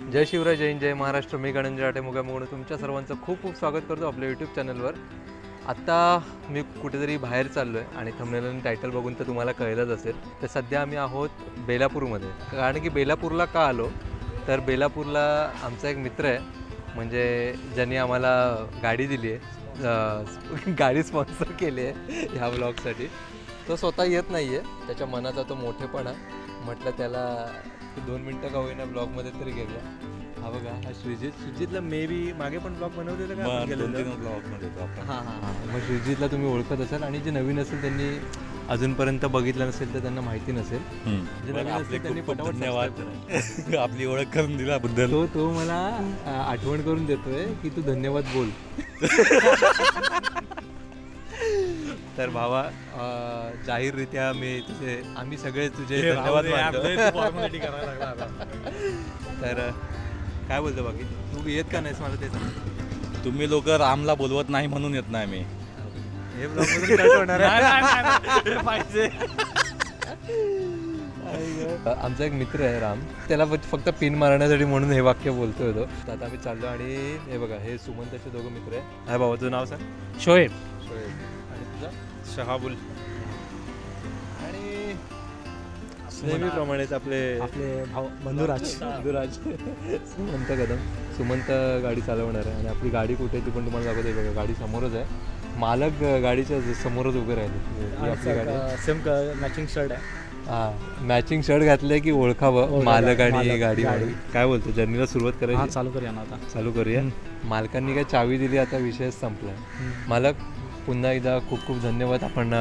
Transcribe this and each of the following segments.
जय शिवराय जैन जय महाराष्ट्र. मी गणंजय राठे मुगामुळे तुमच्या सर्वांचं खूप खूप स्वागत करतो आपल्या यूट्यूब चॅनलवर आत्ता मी कुठेतरी बाहेर चाललो आहे आणि थंबनेल आणि टायटल बघून तर तुम्हाला कळलंच असेल. तर सध्या आम्ही आहोत बेलापूरमध्ये. कारण की बेलापूरला का आलो? तर बेलापूरला आमचा एक मित्र आहे. म्हणजे ज्यांनी आम्हाला गाडी दिली आहे गाडी स्पॉन्सर केली आहे ह्या ब्लॉगसाठी तो स्वतः येत नाही आहे त्याच्या मनाचा तो मोठेपणा. म्हटलं त्याला दोन मिनटं का होईना ब्लॉगमध्ये तरी गेला हा बघा हा श्रीजित. श्रीजितला मे बी मागे पण ब्लॉग बनवलेलं का आपण दोन गेलेलो? तीन ब्लॉगमध्ये होतो आपण. हां हां हां. मग श्रीजितला तुम्ही ओळखत असाल आणि जे नवीन असेल त्यांनी अजूनपर्यंत बघितलं नसेल तर त्यांना माहिती नसेल. धन्यवाद. आपली ओळख करून दिल्याबद्दल तो तो मला आठवण करून देतोय की तू धन्यवाद बोल. तर भावा जाहीररित्या मी तुझे आम्ही सगळे तुझे धन्यवाद मानतो. तर काय बोलतो बाकी? तू येत का नाहीस मला ते सांग. तुम्ही लोक रामला बोलवत नाही म्हणून येत नाही मी. हे. पाहिजे. आमचा एक मित्र आहे राम. त्याला फक्त- पिन मारण्यासाठी म्हणून हे वाक्य बोलतोय तो. तर आता आम्ही चाललो आणि हे बघा हे सुमंताचे दोघं मित्र आहे. तुझं नाव सांग. शोएब. शहाबुल. आणि नेहमीप्रमाणेच आपले आपले भाऊ बंधुराज मधुराज. सुमंत कदम. सुमंत गाडी चालवणार आहे आणि आपली गाडी कुठे आहे ती पण तुम्हाला दाखवते बघा गाडी समोरच आहे. मालक गाडीच्या समोरच उभे राहिले. ही आपली गाडी. आहे. सेम मॅचिंग शर्ट आहे. हा मॅचिंग शर्ट घातलंय की ओळखावं? ओळखावं, मालक आणि मालक, गाडी गाडी. काय बोलतो जर्नीला सुरुवात हा करायची चालू करूया ना आता. चालू करूया. मालकांनी काय चावी दिली? आता विषयच संपला मालक पुन्हा एकदा खूप खूप धन्यवाद. आपण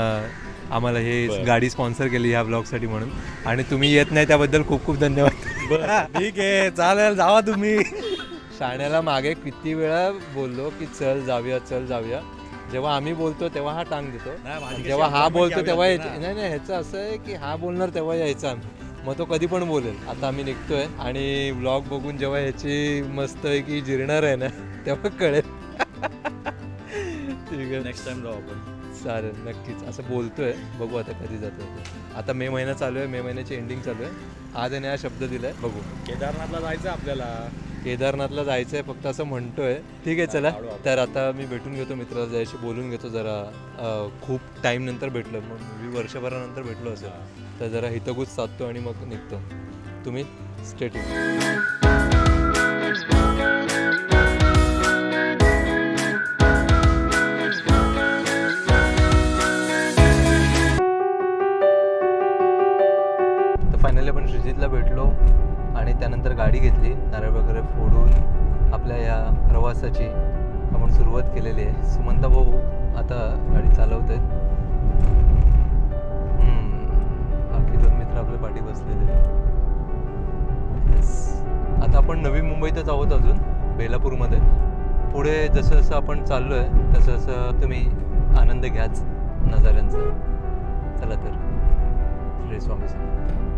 आम्हाला हे. गाडी स्पॉन्सर केली ह्या ब्लॉगसाठी म्हणून. आणि तुम्ही येत नाही त्याबद्दल खूप खूप धन्यवाद. ठीक आहे. चालेल जावा तुम्ही. शाण्याला मागे किती वेळा बोललो की चल जाऊया चल जाऊया. जेव्हा आम्ही बोलतो तेव्हा हा टांग देतो. जेव्हा हा बोलतो तेव्हा. नाही नाही ह्याचं असं आहे की हा बोलणार तेव्हा यायचा आम्ही. मग तो कधी पण बोलेल. आता आम्ही निघतोय आणि ब्लॉग बघून जेव्हा ह्याची मस्त आहे की जिरणार आहे ना तेव्हा कळेल. आहे. नेक्स्ट टाइम जाऊ आपण. चालेल नक्कीच. असं बोलतोय. बघू आता कधी जातो आता मे महिना चालू आहे. मे महिन्याची एंडिंग चालू आहे. आज याने हा शब्द दिलाय. बघू. केदारनाथला जायचं आपल्याला. केदारनाथला जायचं आहे फक्त असं म्हणतोय. ठीक आहे चला. तर आता मी भेटून घेतो मित्राला. ज्याशी बोलून घेतो. जरा अं, खूप टाईम नंतर भेटलो. मग मी वर्षभरानंतर भेटलो असेल. तर जरा हितगुज साधतो आणि मग निघतो. तुम्ही स्टेटिंग कॉलेजला भेटलो आणि त्यानंतर गाडी घेतली नारळ वगैरे फोडून आपल्या या प्रवासाची आपण सुरुवात केलेली आहे. सुमंता भाऊ आता गाडी चालवत आहेत बाकी दोन मित्र आपल्या पाठी बसलेले आता आपण नवी मुंबईतच आहोत अजून बेलापूरमध्ये. पुढे जसं जसं आपण चाललो आहे तसं तसं तुम्ही आनंद घ्याच नजाऱ्यांचा. चला तर. श्री स्वामी समर्थ.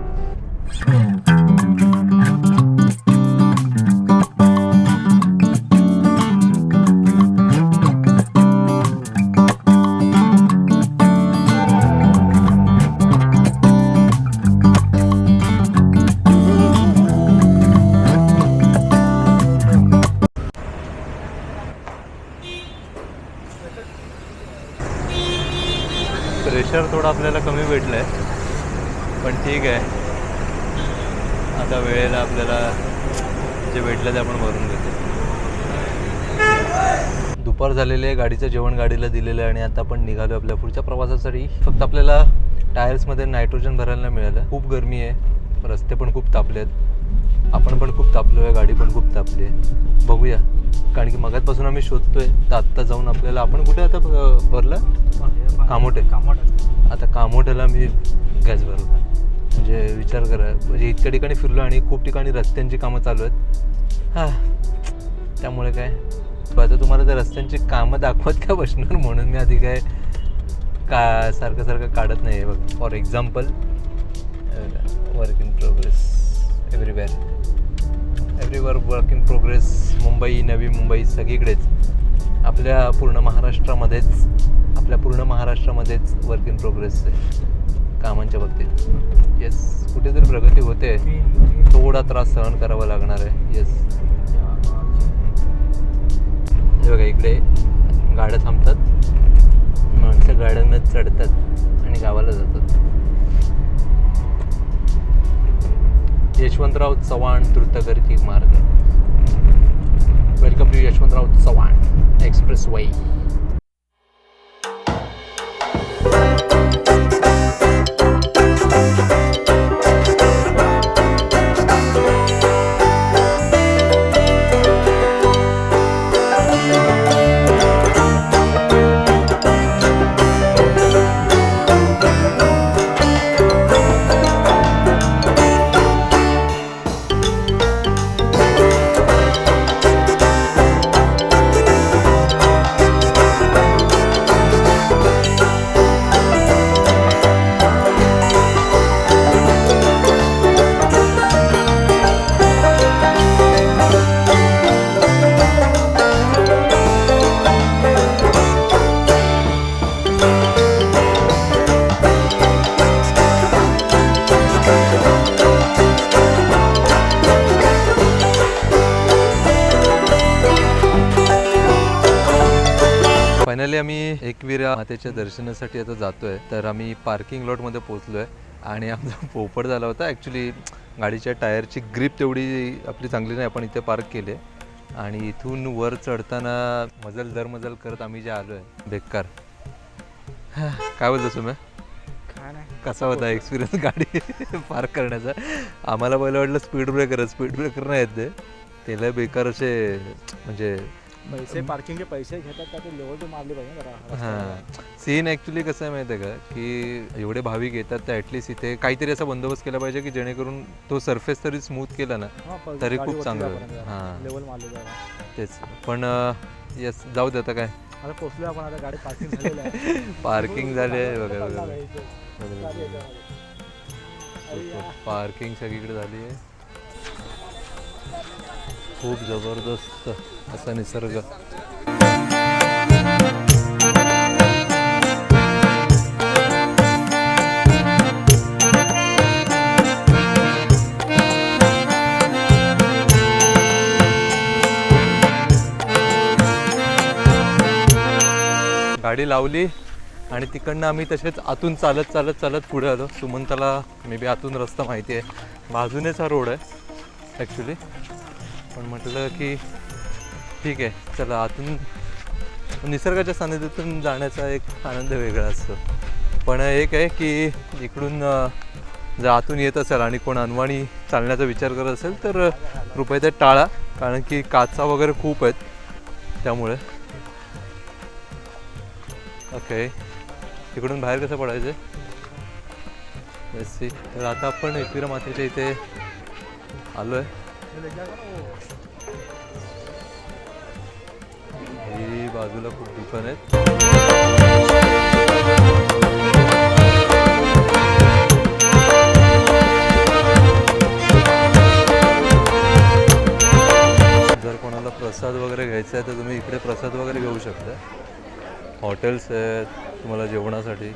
प्रेशर थोडं आपल्याला कमी भेटलं आहे पण ठीक आहे. आता वेळेला आपल्याला जे भेटलं ते आपण भरून घेतो. दुपार झालेले आहे गाडीचं जेवण गाडीला दिलेलं आहे आणि आता आपण निघालो आपल्या पुढच्या प्रवासासाठी. फक्त आपल्याला टायर्समध्ये नायट्रोजन भरायला मिळालं. खूप गरमी आहे रस्ते पण खूप तापले आहेत. आपण पण खूप तापलो आहे गाडी पण खूप तापली आहे. बघूया. कारण की मगातपासून आम्ही शोधतोय तर आत्ता जाऊन आपल्याला आपण कुठे आता भरलं? कामोठे. कामोठे. आता कामोठ्याला मी गॅस भरला म्हणजे विचार करा. म्हणजे इतक्या ठिकाणी फिरलो आणि खूप ठिकाणी रस्त्यांची कामं चालू आहेत. हां. त्यामुळे काय? आता तुम्हाला त्या रस्त्यांची कामं दाखवत का बसणार म्हणून मी आधी काय का सारखं सारखं काढत नाही आहे बघ for example work in progress everywhere everywhere work in progress Mumbai नवी मुंबई सगळीकडेच. आपल्या पूर्ण महाराष्ट्रामध्येच आपल्या पूर्ण महाराष्ट्रामध्येच वर्क इन प्रोग्रेस आहे. कामांच्या बाबतीत. येस कुठेतरी प्रगती होते. थोडा त्रास सहन करावा लागणार आहे. येस हे बघा इकडे गाड्या थांबतात. माणसं गाड्यांमध्ये चढतात आणि गावाला जातात. यशवंतराव चव्हाण द्रुतगती मार्ग. Welcome to Yashwantrao Chavan express Wai मातेच्या दर्शनासाठी आता जातोय. तर आम्ही पार्किंग लॉटमध्ये पोहोचलोय. आणि आमचा पोपट झाला होता. ॲक्च्युली गाडीच्या टायरची ग्रीप तेवढी आपली चांगली नाही. आपण इथे पार्क केले. आणि इथून वर चढताना मजल दर मजल करत आम्ही जे आलो आहे बेकार. काय बोलतो तुम्ही काय नाही. कसा होता एक्सपिरियन्स गाडी पार्क करण्याचा? आम्हाला पहिलं वाटलं स्पीड ब्रेकर स्पीड ब्रेकर नाही येत ते. त्याला बेकार असे म्हणजे पैसे पार्किंगचे पैसे घेतात का ते लेवल मारले पाहिजे. हां. सीन ॲक्च्युली कसं आहे माहिती आहे का? की एवढे भाविक येतात तर ॲटलिस्ट इथे काहीतरी असा बंदोबस्त केला पाहिजे की जेणेकरून तो सरफेस तरी स्मूथ केला ना तरी खूप चांगलं. हां. लेवल मारले. तेच. पण येस जाऊ दे आता काय. आता पोहोचलोय आपण आता गाडी पार्किंग पार्किंग झाली आहे बघा बघा. पार्किंग सगळीकडे झाली आहे. खूप जबरदस्त असा निसर्ग. गाडी लावली आणि तिकडनं आम्ही तसेच आतून चालत चालत चालत पुढे आलो. सुमंताला मे बी आतून रस्ता माहिती आहे. बाजूनेच हा रोड आहे ॲक्च्युली पण म्हटलं की ठीक आहे चला आतून निसर्गाच्या सानिध्यातून जाण्याचा एक आनंद वेगळा असतो. पण एक आहे की इकडून जर आतून येत असेल आणि कोण अनवाणी चालण्याचा विचार करत असेल तर कृपया ते टाळा कारण की काचा वगैरे खूप आहेत त्यामुळे. ओके तिकडून बाहेर कसं पडायचं? सी तर आता आपण एकविरा मातेच्या इथे आलो आहे हे बाजूला खूप दुकान आहेत. जर कोणाला प्रसाद वगैरे घ्यायचा आहे तर तुम्ही इकडे प्रसाद वगैरे घेऊ शकता. हॉटेल्स आहेत तुम्हाला जेवणासाठी.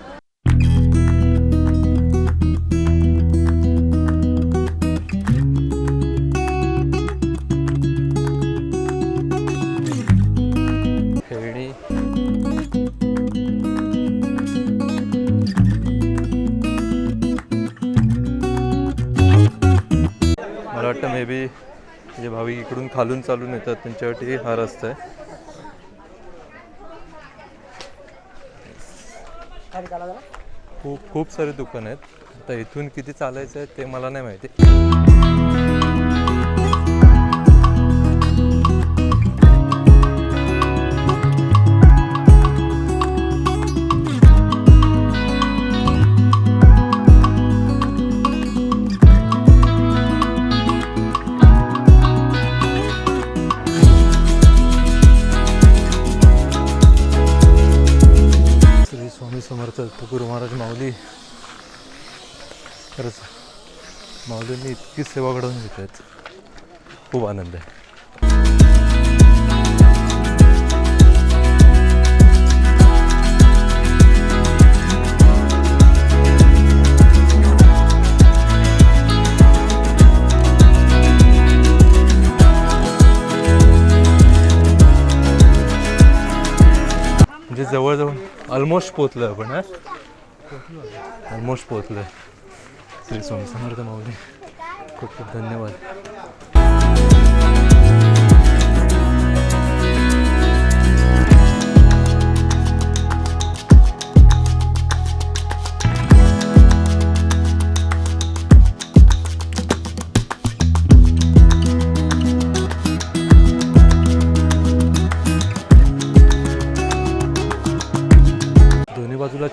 खालून चालून येतात. त्यांच्यासाठी हा रस्ता आहे खूप खूप सारे दुकान आहेत. आता इथून किती चालायचं आहे ते मला नाही माहिती. स्वामी महाराज माऊली. खरंच माऊलींनी इतकी सेवा घडवून घेत आहेत खूप आनंद आहे. म्हणजे जवळजवळ ऑलमोस्ट पोचलो आपण हा? ऑलमोस्ट पोचलो श्री स्वामी समर्थ माऊली खूप खूप धन्यवाद.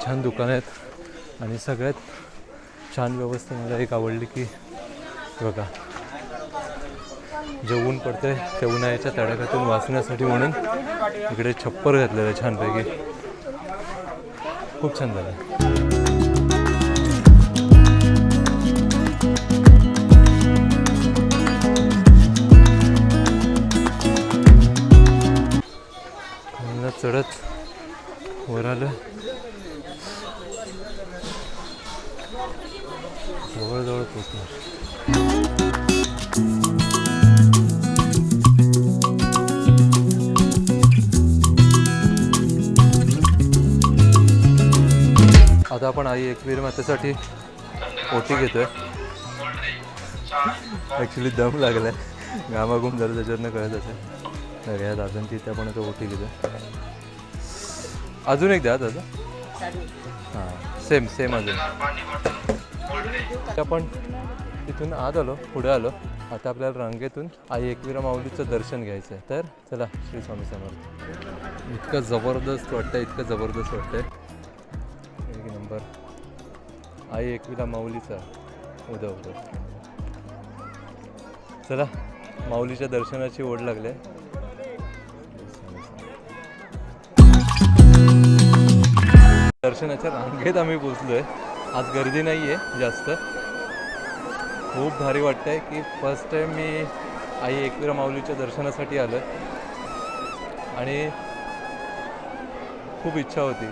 छान दुकानं आहेत. आणि सगळ्यात छान व्यवस्था मला एक आवडली की बघा जे ऊन पडतंय त्या उन्हाळ्याच्या तडाख्यातून वाचण्यासाठी म्हणून इकडे छप्पर घातलेलं आहे छानपैकी. खूप छान झालं. चढत वर आलं. जवळजवळ पोचणार आता आपण आई एकवीर मातेसाठी ओटी घेतोय. ॲक्च्युली दम लागलाय. घामाघूम झालं त्याच्यातनं कळत असेल. सगळ्यात अजून तिथे आपण आता ओटी घेतोय. अजून एक द्या दादा. हां सेम सेम अजून. आपण तिथून आत आलो पुढे आलो. आता आपल्याला रांगेतून आई एकविरा माऊलीचं दर्शन घ्यायचं आहे तर चला श्री स्वामी समर्थ. इतकं जबरदस्त वाटतं इतकं जबरदस्त वाटतंय. एक नंबर. आई एकविरा माऊलीचा उद्या उद्या चला माऊलीच्या दर्शनाची ओढ लागली. दर्शनाच्या रांगेत आम्ही पोचलोय आज गर्दी नाही आहे जास्त. खूप भारी वाटतंय की फर्स्ट टाईम मी आई एकविरा माऊलीच्या दर्शनासाठी आलो आणि खूप इच्छा होती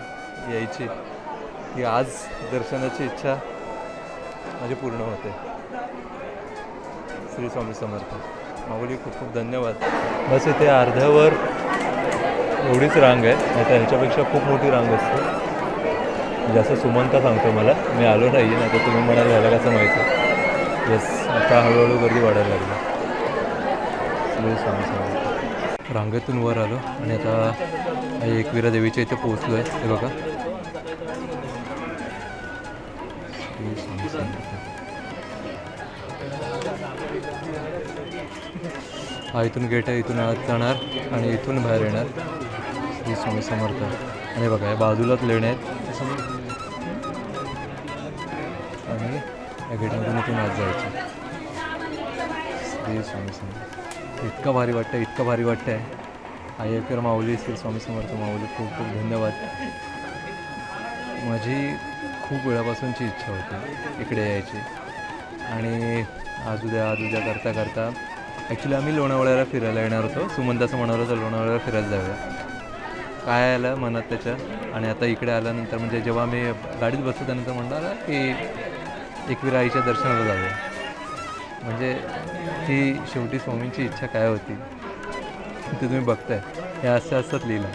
यायची की आज दर्शनाची इच्छा माझी पूर्ण होते. श्री स्वामी समर्थ. माऊली खूप खूप धन्यवाद. बस इथे अर्ध्यावर एवढीच रांग आहे नाही तर ह्याच्यापेक्षा खूप मोठी रांग असते. जसं सुमंता सांगतो मला. मी आलो नाही नाही तर तुम्ही म्हणाल ह्याला कसं माहिती? येस आता हळूहळू गर्दी वाढायला लागली. सांग सांग रांगेतून वर आलो आणि आता एकवीरा एकविरा देवीच्या इथे पोहोचलो आहे हे बघा. हा इथून गेट आहे इथून आत जाणार आणि इथून बाहेर येणार. श्री स्वामी समर्थ आणि बघा या बाजूलाच लेण्या आहेत. गेटमधून इथून आज जायचं. श्री स्वामी समर्थ. इतकं भारी वाटतं इतकं भारी वाटतं आहे आयकर माऊली श्री स्वामी समर्थ माऊली खूप खूप धन्यवाद. माझी खूप वेळापासूनची इच्छा होती इकडे यायची. आणि आज उद्या आज उद्या करता करता ॲक्च्युली आम्ही लोणावळ्याला फिरायला येणार होतो. सुमंताचं म्हणणार होतं लोणावळ्याला फिरायला जाऊया. काय आलं मनात त्याच्या? आणि आता इकडे आल्यानंतर म्हणजे जेव्हा मी गाडीत बसतो त्यानंतर म्हणणार की एकवीरा आईच्या दर्शनाला जाऊया म्हणजे ती शेवटी स्वामींची इच्छा काय होती ते तुम्ही बघताय. हे असं असंच लिहिलं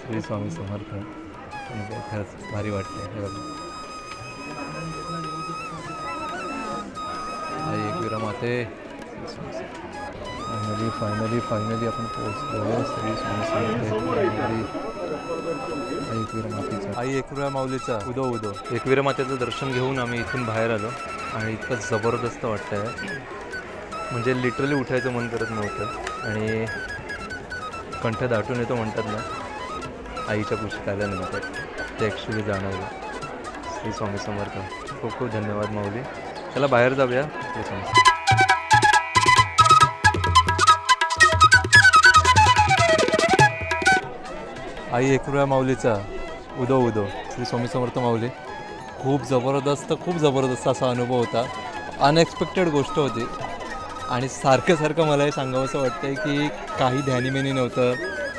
श्री स्वामी समर्थ. म्हणजे खरंच भारी वाटते हे बघा. आई एकविरा माते. फायनली फायनली फायनली आपण पोहोचलो श्री स्वामी आई एकविरा मातेचा. आई एकविरा माऊलीचा. उदो उदो. एकविरा मातेचं दर्शन घेऊन आम्ही इथून बाहेर आलो. आणि इतकं जबरदस्त वाटतं आहे म्हणजे लिटरली उठायचं मन करत नव्हतं. आणि कंठ दाटून येतो म्हणतात ना आईच्या पुष्ट आल्यानंतर ते ॲक्च्युली जाणवलं. श्री स्वामी समर्थ. खूप खूप धन्यवाद माऊली. चला बाहेर जाऊया. श्री स्वामी आई एकरुया माऊलीचा. उदो उदो. श्री स्वामी समर्थ माऊली. खूप जबरदस्त खूप जबरदस्त असा अनुभव होता. अनएक्सपेक्टेड गोष्ट होती. आणि सारखं सारखं मला हे सांगावंसं वाटतंय की काही ध्यानीमेनी नव्हतं.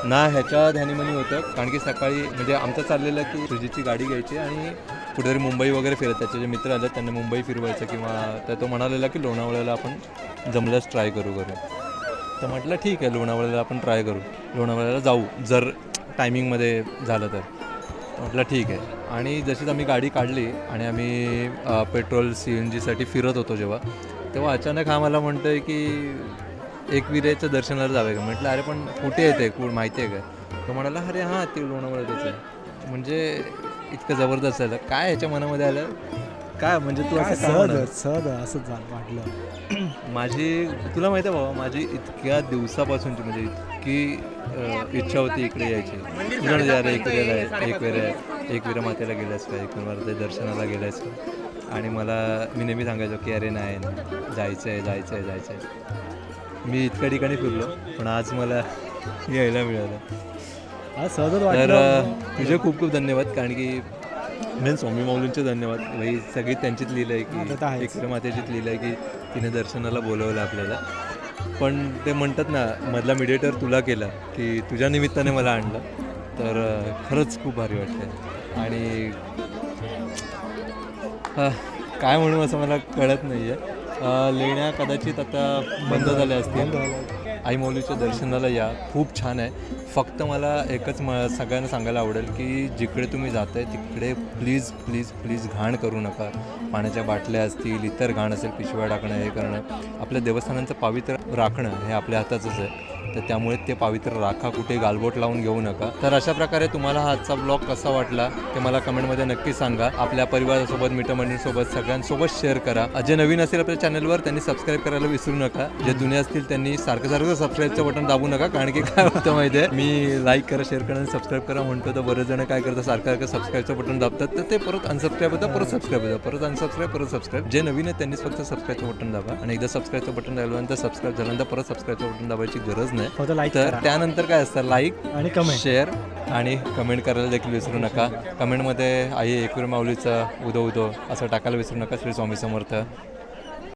ना ह्याच्या ध्यानीमनी होतं. कारण की सकाळी म्हणजे आमचं चाललेलं की सुजीची गाडी घ्यायची आणि कुठेतरी मुंबई वगैरे फिरत त्याचे जे मित्र आले त्यांना मुंबई फिरवायचं किंवा तर तो म्हणालेला की लोणावळ्याला आपण जमल्यास ट्राय करू करू तर म्हटलं ठीक आहे लोणावळ्याला आपण ट्राय करू. लोणावळ्याला जाऊ. जर टायमिंगमध्ये झालं तर. म्हटलं ठीक आहे. आणि जशीच आम्ही गाडी काढली आणि आम्ही पेट्रोल सी एन जीसाठी फिरत होतो जेव्हा तेव्हा अचानक हा मला आहे की एक विरेच्या दर्शनाला जावे का म्हटलं अरे पण कुठे येते कुठ माहिती आहे का? तो म्हणाला अरे हां ते लोणावळ्याचं आहे. म्हणजे इतकं जबरदस्त झालं. काय ह्याच्या मनामध्ये आलं? काय म्हणजे तू काय असं का? सहज सहज असंच झालं वाटलं माझी तुला माहिती आहे बाबा माझी इतक्या दिवसापासूनची म्हणजे इतकी अ, इच्छा होती इकडे यायची. तुला म्हणजे अरे इकडे राह- एक वेळा एक वेळा मातेला गेलास का? एक वेळा ते दर्शनाला गेलास का? आणि मला मी नेहमी सांगायचो की अरे नाही जायचं आहे जायचं आहे जायचं आहे मी इतक्या ठिकाणी फिरलो पण आज मला यायला मिळालं. हा सहजच तर वाटलं अ, तुझे खूप खूप धन्यवाद कारण की मेन स्वामी माऊलींचे धन्यवाद. भाई सगळी त्यांचीच लिहिलं आहे की मातेचीच लिहिलं आहे की तिने दर्शनाला बोलवलं आपल्याला. पण ते म्हणतात ना मधला मीडिएटर तुला केला की तुझ्या निमित्ताने मला आणलं. तर खरंच खूप भारी वाटतं आणि काय म्हणू असं मला कळत नाही आहे लेण्या कदाचित आता बंद झाल्या असतील. आई मौलीच्या दर्शनाला या. खूप छान आहे. फक्त मला एकच म सगळ्यांना सांगायला आवडेल की जिकडे तुम्ही जात आहे तिकडे प्लीज प्लीज प्लीज घाण करू नका. पाण्याच्या बाटल्या असतील इतर घाण असेल पिशव्या टाकणं हे करणं. आपल्या देवस्थानांचं पावित्र्य राखणं हे आपल्या हातातच आहे. तर त्यामुळे ते पावित्र्य राखा कुठे गालबोट लावून घेऊ नका. तर अशा प्रकारे तुम्हाला हा आजचा ब्लॉग कसा वाटला ते मला कमेंटमध्ये नक्की सांगा. आपल्या परिवारासोबत मित्रमंडळीसोबत सगळ्यांसोबत शेअर करा. जे नवीन असेल आपल्या चॅनलवर त्यांनी सबस्क्राईब करायला विसरू नका. जे जुने असतील त्यांनी सारखं सारखं सबस्क्राईबचं बटन दाबू नका कारण की काय होतं माहिती आहे मी लाईक करा शेअर करा आणि सबस्क्राईब करा म्हणतो. तर बरेच जण काय करतात सारखं सारखं सबस्क्राईबचं बटन दाबतात. तर ते परत अनसबस्क्राईब होतं परत सबस्क्राईब होतं परत अनसबस्क्राईब परत सबस्क्राईब जे नवीन आहे त्यांनीच फक्त सबस्क्राईबचं बटन दाबा. आणि एकदा सबस्क्राईबचं बटन दाबल्यानंतर सबस्क्राईब झाल्यानंतर परत सबस्क्राईबचं बटन दाबायची गरज नाही. लाईक तर त्यानंतर काय असतं? लाईक आणि कमेंट शेअर आणि कमेंट करायला देखील विसरू नका. कमेंटमध्ये आई एकवीर माऊलीचं उदो उदो असं टाकायला विसरू नका श्री स्वामी समर्थ.